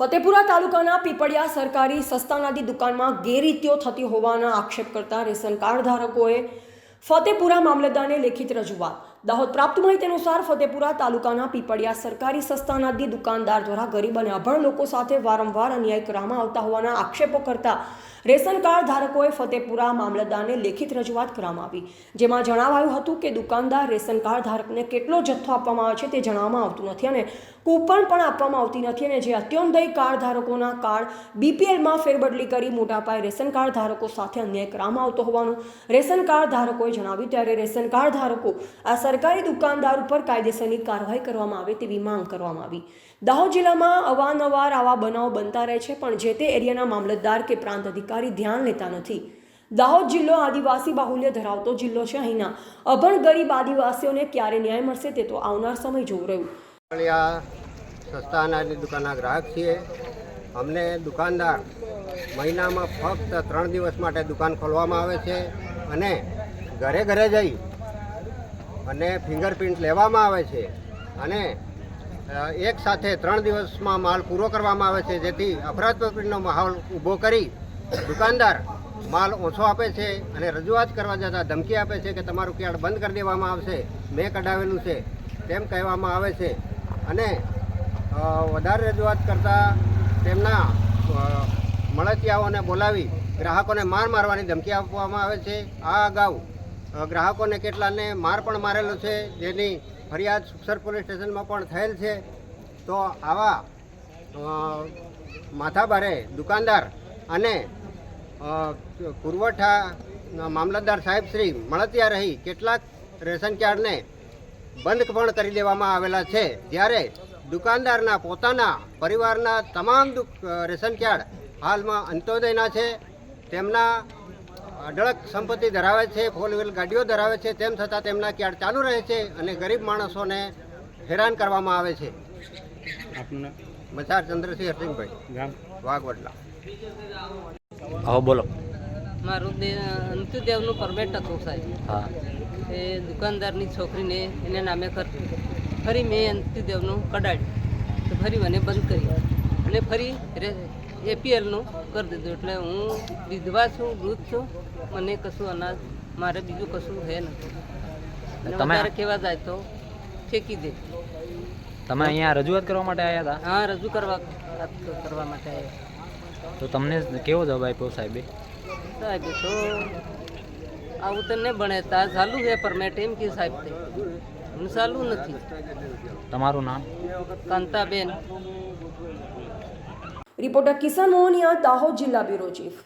ફતેપુરા તાલુકાના પીપળિયા સરકારી સસ્તાનાદી દુકાનમાં ગેરરીતિઓ થતી હોવાના આક્ષેપ કરતા રેશન કાર્ડ ધારકોએ ફતેપુરા મામલતદારને લેખિત રજૂઆત દાહોદ પ્રાપ્ત માહિતી અનુસાર ફતેપુરા તાલુકાના પીપળિયા સરકારી સંસ્થાનાથી દુકાનદાર દ્વારા ગરીબ અને અભણ લોકો સાથે વારંવાર અન્યાય કરવામાં આવતા હોવાના આક્ષેપો કરતા રેશન કાર્ડ ધારકોએ ફતેપુરા મામલતદારને લેખિત રજૂઆત કરવામાં આવી. જેમાં જણાવાયું હતું કે દુકાનદાર રેશન કાર્ડ ધારકને કેટલો જથ્થો આપવામાં આવે છે તે જણાવવામાં આવતું નથી અને કૂપન પણ આપવામાં આવતી નથી અને જે અત્યોદય કાર્ડ ધારકોના કાર્ડ બીપીએલમાં ફેરબદલી કરી મોટા પાયે રેશન કાર્ડ ધારકો સાથે અન્યાય કરવામાં આવતો હોવાનું રેશન કાર્ડ ધારકોએ જણાવ્યું. ત્યારે રેશન કાર્ડ ધારકો આ સરકારી દુકાનદાર ઉપર કાયદેસરની કાર્યવાહી કરવામાં આવે તેવી માંગ કરવામાં આવી. દાહોદ જિલ્લામાં અવારનવાર આવા બનાવો બનતા રહે છે, પણ જે તે એરિયાના મામલતદાર કે પ્રાંત અધિકારી ધ્યાન લેતા નથી. દાહોદ જિલ્લો આદિવાસી બાહુલ્ય ધરાવતો જિલ્લો છે અહીંના. અભણ ગરીબ આદિવાસીઓને ક્યારે ન્યાય મળશે તે તો આવનાર સમય જોવું રહ્યું. પીપળિયા સસ્તા અનાજની દુકાનના ગ્રાહક છીએ. અમને દુકાનદાર મહિનામાં ફક્ત ત્રણ દિવસ માટે દુકાન ખોલવામાં આવે છે અને ઘરે ઘરે જઈ અને ફિંગરપ્રિન્ટ લેવામાં આવે છે. અને એક સાથે ત્રણ દિવસમાં માલ પૂરો કરવામાં આવે છે. જેથી અફરાતફરીનો માહોલ ઊભો કરી દુકાનદાર માલ ઓછો આપે છે અને રજૂઆત કરવા જતાં ધમકી આપે છે કે તમારું ક્યાડ બંધ કરી દેવામાં આવશે, મેં કઢાવેલું છે, તેમ કહેવામાં આવે છે. અને વધારે રજૂઆત કરતાં તેમના મળતિયાઓને બોલાવી ગ્રાહકોને માર મારવાની ધમકી આપવામાં આવે છે. આ અગાઉ ગ્રાહકોને કેટલાને માર પણ મારેલો છે, જેની ફરિયાદ સુખસર પોલીસ સ્ટેશનમાં પણ થયેલ છે. તો આવા માથાભારે દુકાનદાર અને પુરવઠા મામલતદાર સાહેબ શ્રી મળતિયા રહી કેટલાક રેશન કાર્ડને બંધ પણ કરી દેવામાં આવેલા છે. જ્યારે દુકાનદારના પોતાના પરિવારના તમામ રેશન કાર્ડ હાલમાં અંત્યોદયના છે. તેમના અઢળક સંપત્તિ ધરાવે છે ફોર વ્હીલ ગાડીઓ ધરાવે છે તેમ છતાં તેમના ક્યાર ચાલુ રહે છે અને ગરીબ માણસોને હેરાન કરવામાં આવે છે. મચાર ચંદ્રસિંહ હરસિંહભાઈ વાઘવડલા હા બોલો. મારું દે અંત્યદેવનું પરમેટ હતું સાહેબ. હા. એ દુકાનદારની છોકરીને એને નામે કરતી ફરી મેં અંતુદેવનું કઢાડ્યું. તો ફરી મને બંધ કરી અને ફરી એપીએલનું કરી દીધું. એટલે હું વિધવા છું વૃદ્ધ છું. મને કશું અનાજ મારે બીજું કશું હે નથી. તમારે કહેવા જાય તો ફેંકી દે. તમે અહીંયા રજૂઆત કરવા માટે આવ્યા હતા? હા રજૂ કરવા કરવા માટે આવ્યા તો તમને કેવો જવાબ આપ્યો સાહેબે? સાહેબ તો આવું તો નહીં ભણે. તા ચાલુ છે પરમેટ ટેમ કે સાહેબ તે. હું ચાલુ નથી. તમારું નામ? કાંતાબેન. રિપોર્ટર કિશન મોહનિયા દાહોદ જિલ્લા બ્યુરો ચીફ.